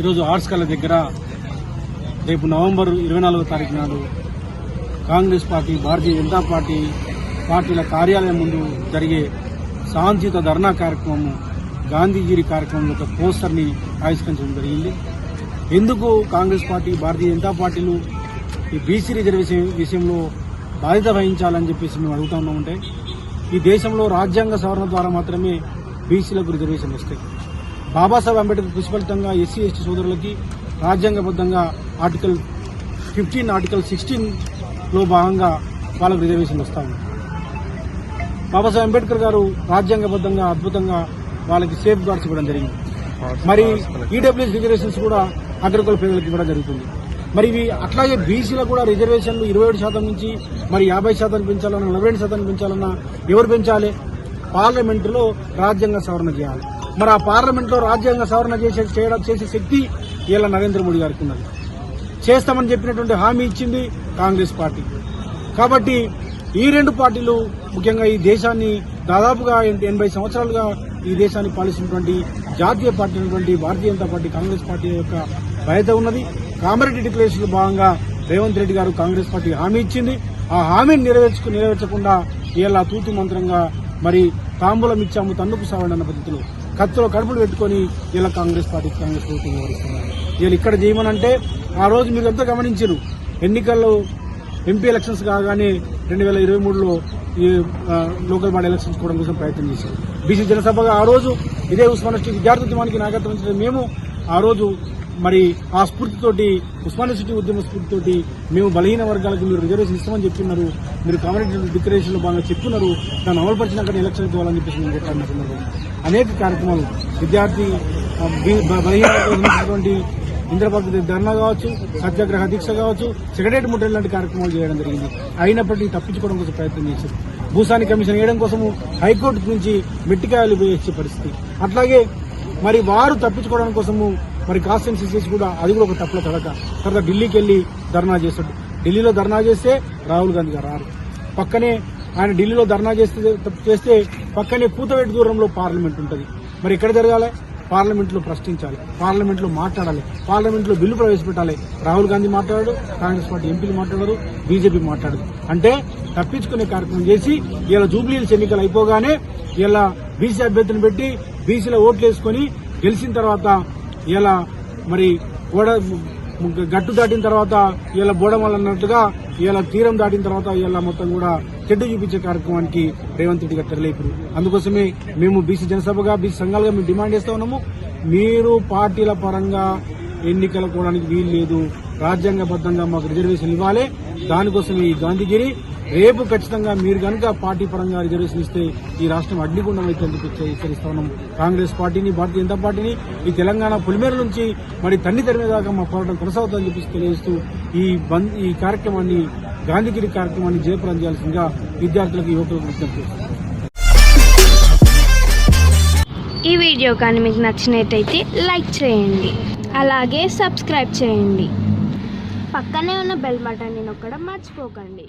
ఈరోజు ఆర్ట్స్ కళ దగ్గర రేపు నవంబర్ ఇరవై నాలుగో తారీఖు నాడు కాంగ్రెస్ పార్టీ భారతీయ జనతా పార్టీ పార్టీల కార్యాలయం ముందు జరిగే శాంతియుత ధర్నా కార్యక్రమం గాంధీగిరి కార్యక్రమం యొక్క పోస్టర్ని ఆవిష్కరించడం జరిగింది. ఎందుకు కాంగ్రెస్ పార్టీ భారతీయ జనతా పార్టీలు ఈ బీసీ రిజర్వేషన్ విషయంలో బాధ్యత వహించాలని చెప్పేసి మేము అడుగుతా ఉన్నామంటే ఈ దేశంలో రాజ్యాంగ సవరణ ద్వారా మాత్రమే బీసీలకు రిజర్వేషన్ వస్తాయి. బాబాసాహెబ్ అంబేద్కర్ కృషిఫలితంగా ఎస్సీ ఎస్టీ సోదరులకి రాజ్యాంగబద్ధంగా ఆర్టికల్ ఫిఫ్టీన్ ఆర్టికల్ సిక్స్టీన్లో భాగంగా వాళ్ళకు రిజర్వేషన్ వస్తా ఉంది. బాబాసాహెబ్ అంబేద్కర్ గారు రాజ్యాంగబద్ధంగా అద్భుతంగా వాళ్ళకి సేఫ్ గార్డ్స్ ఇవ్వడం జరిగింది. మరి ఈడబ్ల్యూఎస్ రిజర్వేషన్స్ కూడా అగ్రకుల పేదలకు ఇవ్వడం జరుగుతుంది. మరి ఇవి అట్లాగే బీసీలకు కూడా రిజర్వేషన్లు ఇరవై ఏడు శాతం నుంచి మరి యాభై శాతం పెంచాలన్నా నలభై రెండు శాతం పెంచాలన్నా ఎవరు పెంచాలి? పార్లమెంటులో రాజ్యాంగ సవరణ చేయాలి. మరి ఆ పార్లమెంట్లో రాజ్యాంగ సవరణ చేసే చేయడం చేసే శక్తి ఇలా నరేంద్ర మోడీ గారికి ఉన్నది. చేస్తామని చెప్పినటువంటి హామీ ఇచ్చింది కాంగ్రెస్ పార్టీ. కాబట్టి ఈ రెండు పార్టీలు ముఖ్యంగా ఈ దేశాన్ని దాదాపుగా ఎనభై సంవత్సరాలుగా ఈ దేశాన్ని పాలిస్తున్నటువంటి జాతీయ పార్టీ అయినటువంటి భారతీయ జనతా పార్టీ కాంగ్రెస్ పార్టీ యొక్క బాధ్యత ఉన్నది. కామరెడ్డి డిక్లరేషన్ భాగంగా రేవంత్ రెడ్డి గారు కాంగ్రెస్ పార్టీ హామీ ఇచ్చింది. ఆ హామీని నెరవేర్చుకు నెరవేర్చకుండా ఇలా తూతు మంత్రంగా మరి తాంబూలం ఇచ్చాము తన్నుకు సావండి అన్న పద్ధతిలో. కత్తిలో కడుపులు పెట్టుకొని ఇలా కాంగ్రెస్ పార్టీ కాంగ్రెస్ ప్రభుత్వం వివరిస్తున్నారు వీళ్ళు ఇక్కడ చేయమనంటే ఆ రోజు మీరు అంతా గమనించారు. ఎన్నికల్లో ఎంపీ ఎలక్షన్స్ కాగానే రెండు వేల ఇరవై మూడులో ఈ లోకల్ బాడీ ఎలక్షన్స్ కూడా కోసం ప్రయత్నం చేశారు. బీసీ జనసభగా ఆ రోజు ఇదే ఉస్మానియా సిటీ విద్యార్థి ఉద్యమానికి నాయకత్వం మేము ఆ రోజు మరి ఆ స్ఫూర్తితోటి ఉస్మానియా సిటీ ఉద్యమ స్ఫూర్తితోటి మేము బలహీన వర్గాలకు మీరు రిజర్వేషన్ ఇస్తామని చెప్తున్నారు మీరు కామరెడ్డి డిక్లరేషన్లో బాగా చెప్తున్నారు దాన్ని అమలుపరిచినాక ఎలక్షన్ ఇవ్వాలని చెప్పేసి మేము కొట్లాడిన అనేక కార్యక్రమాలు. విద్యార్థి ఆ, బి- బలహీన వర్గాలకు ధర్నా కావచ్చు సత్యాగ్రహ దీక్ష కావచ్చు సెక్రటరీ ముట్టడి లాంటి కార్యక్రమాలు చేయడం జరిగింది. అయినప్పటికీ తప్పించుకోవడం కోసం ప్రయత్నం చేశారు. భూసాని కమిషన్ వేయడం కోసము హైకోర్టు నుంచి మెట్టికాయలు వేసే పరిస్థితి. అట్లాగే మరి వారు తప్పించుకోవడం కోసము మరి కాన్స్టిట్యూన్సీస్ కూడా అది కూడా ఒక తప్పుల తడక. తర్వాత ఢిల్లీకి వెళ్ళి ధర్నా చేస్తాడు. ఢిల్లీలో ధర్నా చేస్తే రాహుల్ గాంధీ గారు రారు. పక్కనే ఆయన ఢిల్లీలో ధర్నా చేస్తే చేస్తే పక్కనే పూతవేటి దూరంలో పార్లమెంట్ ఉంటుంది. మరి ఎక్కడ జరగాలి? పార్లమెంట్లో ప్రశ్నించాలి. పార్లమెంట్లో మాట్లాడాలి. పార్లమెంట్లో బిల్లు ప్రవేశపెట్టాలి. రాహుల్ గాంధీ మాట్లాడాడు కాంగ్రెస్ పార్టీ ఎంపీలు మాట్లాడరు బీజేపీ మాట్లాడదు అంటే తప్పించుకునే కార్యక్రమం చేసి ఇలా జూబ్లీహిల్స్ ఎన్నికలు అయిపోగానే ఇలా బీసీ అభ్యర్థిని పెట్టి బీసీలో ఓట్లు వేసుకొని గెలిచిన తర్వాత ఇలా మరి గోడ గట్టు దాటిన తర్వాత ఇలా బోడమల్ అన్నట్టుగా ఇలా తీరం దాటిన తర్వాత ఇలా మొత్తం కూడా చెడ్డు చూపించే కార్యక్రమానికి రేవంత్ రెడ్డి గారు తెరలేపారు. అందుకోసమే మేము బీసీ జనసభగా బీసీ సంఘాలుగా మేము డిమాండ్ చేస్తా ఉన్నాము. మీరు పార్టీల పరంగా ఎన్నికలు కోవడానికి వీలు లేదు. రాజ్యాంగబద్ధంగా మాకు రిజర్వేషన్ ఇవ్వాలి. దానికోసం ఈ గాంధీగిరి రేపు ఖచ్చితంగా మీరు కనుక పార్టీ పరంగా రిజర్వేషన్ ఇస్తే ఈ రాష్ట్రం అడ్డిగుండం అయితే హెచ్చరిస్తా ఉన్నాం కాంగ్రెస్ పార్టీని భారతీయ జనతా పార్టీని ఈ తెలంగాణ పొలిమేర నుంచి మరి తన్ని తరిమేదాకా మా పోరాటం కొనసాగుతుందని చెప్పేసి తెలియజేస్తూ ఈ బంద్ ఈ కార్యక్రమాన్ని గాంధీగిరి కార్యక్రమాన్ని జయప్రదం చేయాల్సిందిగా విద్యార్థులకు యువకులకు విజ్ఞప్తి ఈ వీడియో కానీ మీకు నచ్చినట్టయితే లైక్ చేయండి. అలాగే సబ్స్క్రైబ్ చేయండి. పక్కనే ఉన్న బెల్ బటన్ని నొక్కడం మర్చిపోకండి.